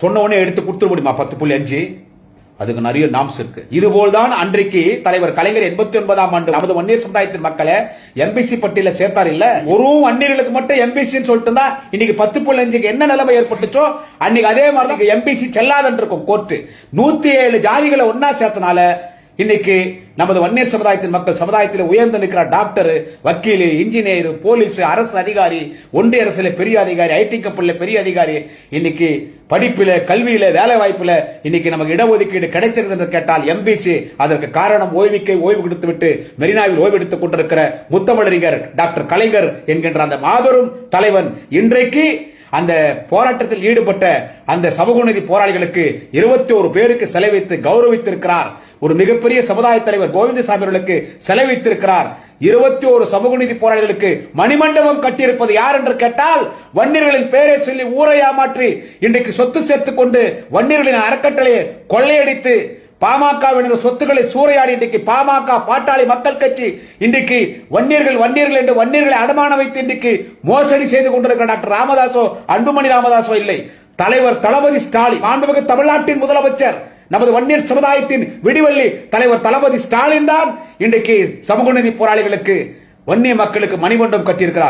சொன்ன உடனே எடுத்து கொடுத்துட முடியுமா? பத்து புள்ளி அஞ்சு? அதுக்கு நிறைய நாம்ஸ் இருக்கு. இதுபோல்தான் அன்றைக்கு தலைவர் கலைஞர் எண்பத்தி ஒன்பதாம் ஆண்டு நமது வன்னியர் சமுதாயத்தின் மக்களை எம்பிசி பட்டியல சேர்த்தார் இல்ல? ஒரு வன்னியர்களுக்கு மட்டும் எம்பிசி சொல்லிட்டு தான் இன்னைக்கு பத்து புள்ளி அஞ்சுக்கு என்ன நிலைமை ஏற்பட்டுச்சோ அன்னைக்கு அதே மாதிரி தான் எம்பிசி செல்லாதன் இருக்கும் கோர்ட்டு. நூத்தி ஏழு ஜாதிகளை ஒன்னா சேர்த்தனால இன்னைக்கு நமது வன்னியர் சமுதாயத்தின் மக்கள் சமுதாயத்தில் உயர்ந்து நிற்கிற டாக்டர் வக்கீல் இன்ஜினியர் போலீஸ் அரசு அதிகாரி ஒன்றிய அரசுல பெரிய அதிகாரி ஐடி கப்பல்ல பெரிய அதிகாரி இன்னைக்கு படிப்பில் கல்வியில வேலை வாய்ப்புல இன்னைக்கு நமக்கு இடஒதுக்கீடு கிடைச்சிருது என்று கேட்டால் எம்பிசி அதற்கு காரணம் ஓய்வுக்கை ஓய்வு கொடுத்து விட்டு மெரினாவில் ஓய்வு எடுத்துக் கொண்டிருக்கிற முத்தமிழறிஞர் டாக்டர் கலைஞர் என்கின்ற அந்த மாபெரும் தலைவன் இன்றைக்கு அந்த போராட்டத்தில் ஈடுபட்ட அந்த சமூகநீதி போராளிகளுக்கு இருபத்தி ஒரு பேருக்கு செலவித்து கௌரவித்திருக்கிறார். ஒரு மிகப்பெரிய சமுதாய தலைவர் கோவிந்தசாமி அவர்களுக்கு செலவித்திருக்கிறார். இருபத்தி ஒரு சமூக நீதி போராளிகளுக்கு மணிமண்டபம் கட்டியிருப்பது யார் என்று கேட்டால் வன்னியர்களின் பெயரை சொல்லி ஊரை ஏமாற்றி இன்றைக்கு சொத்து சேர்த்துக் கொண்டு வன்னியர்களின் அறக்கட்டளையை கொள்ளையடித்து பாமகவினர் சொத்துக்களை சூறையாடி இன்றைக்கு பாமக பாட்டாளி மக்கள் கட்சி இன்றைக்கு வன்னியர்கள் வன்னியர்கள் என்று வன்னியர்களை அடமான வைத்து இன்றைக்கு மோசடி செய்து கொண்டிருக்கிற டாக்டர் ராமதாசோ அன்புமணி ராமதாசோ இல்லை. தலைவர் தளபதி ஸ்டாலின் மாண்புமிகு தமிழ்நாட்டின் முதலமைச்சர் நமது வன்னியர் சமுதாயத்தின் விடிவள்ளி தலைவர் தளபதி ஸ்டாலின் தான் இன்றைக்கு சமூக நீதி போராளிகளுக்கு வன்னிய மக்களுக்கு மணிமண்டபம் கட்டியிருக்கிறார்.